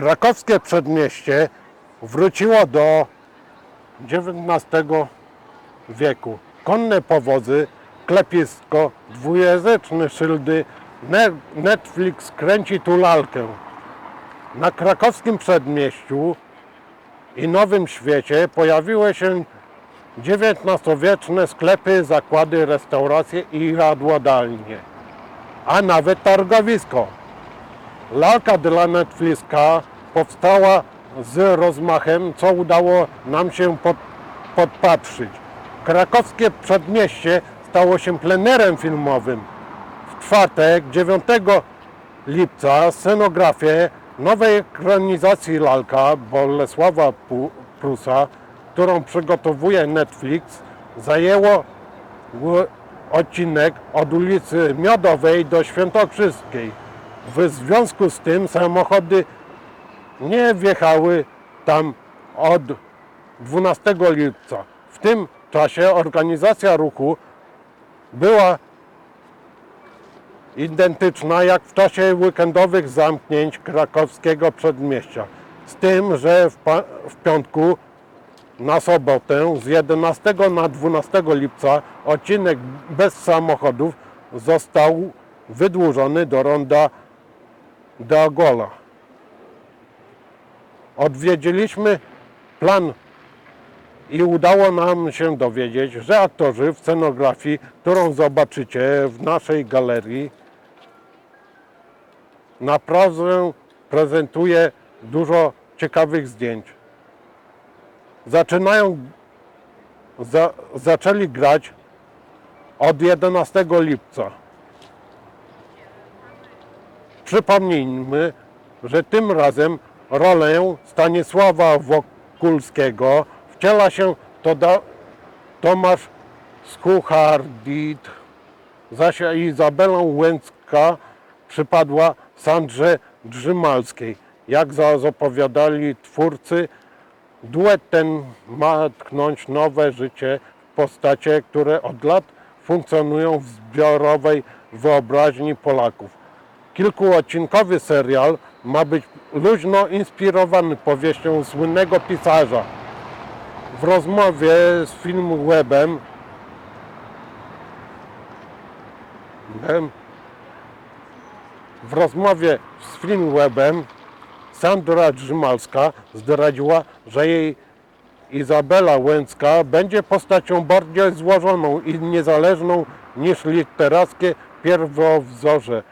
Krakowskie przedmieście wróciło do XIX wieku. Konne powozy, klepisko, dwujęzyczne szyldy, Ne- Netflix kręci tu lalkę. Na krakowskim przedmieściu i Nowym Świecie pojawiły się XIX-wieczne sklepy, zakłady, restauracje i jadłodalnie, a nawet targowisko. Lalka dla Netflixa powstała z rozmachem, co udało nam się pod, podpatrzyć. Krakowskie przedmieście stało się plenerem filmowym. W czwartek, 9 lipca, scenografię nowej ekranizacji Lalka Bolesława Prusa, którą przygotowuje Netflix, zajęło odcinek od ulicy Miodowej do Świętokrzyskiej. W związku z tym samochody nie wjechały tam od 12 lipca. W tym czasie organizacja ruchu była identyczna jak w czasie weekendowych zamknięć krakowskiego przedmieścia. Z tym, że w, w piątku na sobotę z 11 na 12 lipca odcinek bez samochodów został wydłużony do ronda Deogola. Odwiedziliśmy plan i udało nam się dowiedzieć, że aktorzy w scenografii, którą zobaczycie w naszej galerii, naprawdę prezentuje dużo ciekawych zdjęć. Zaczynają, za, zaczęli grać od 11 lipca. Przypomnijmy, że tym razem rolę Stanisława Wokulskiego wciela się Toda, Tomasz Skuchardit, zaś Izabelą Łęcka przypadła Sandrze Drzymalskiej. Jak za- zapowiadali twórcy, duet ten ma tknąć nowe życie w postacie, które od lat funkcjonują w zbiorowej wyobraźni Polaków. Kilkuodcinkowy serial ma być luźno inspirowany powieścią słynnego pisarza. W rozmowie z Filmwebem Wem- w rozmowie z Filmwebem Sandra Drzymalska zdradziła, że jej Izabela Łęcka będzie postacią bardziej złożoną i niezależną niż literackie pierwowzorze.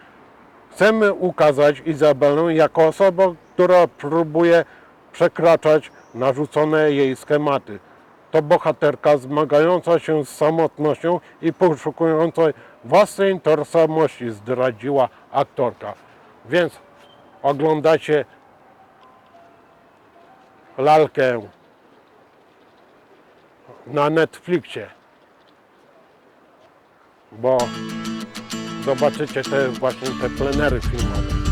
Chcemy ukazać Izabelę jako osobę, która próbuje przekraczać narzucone jej schematy. To bohaterka zmagająca się z samotnością i poszukująca własnej tożsamości, zdradziła aktorka. Więc oglądacie lalkę na Netflixie, bo zobaczycie te właśnie te plenery filmowe.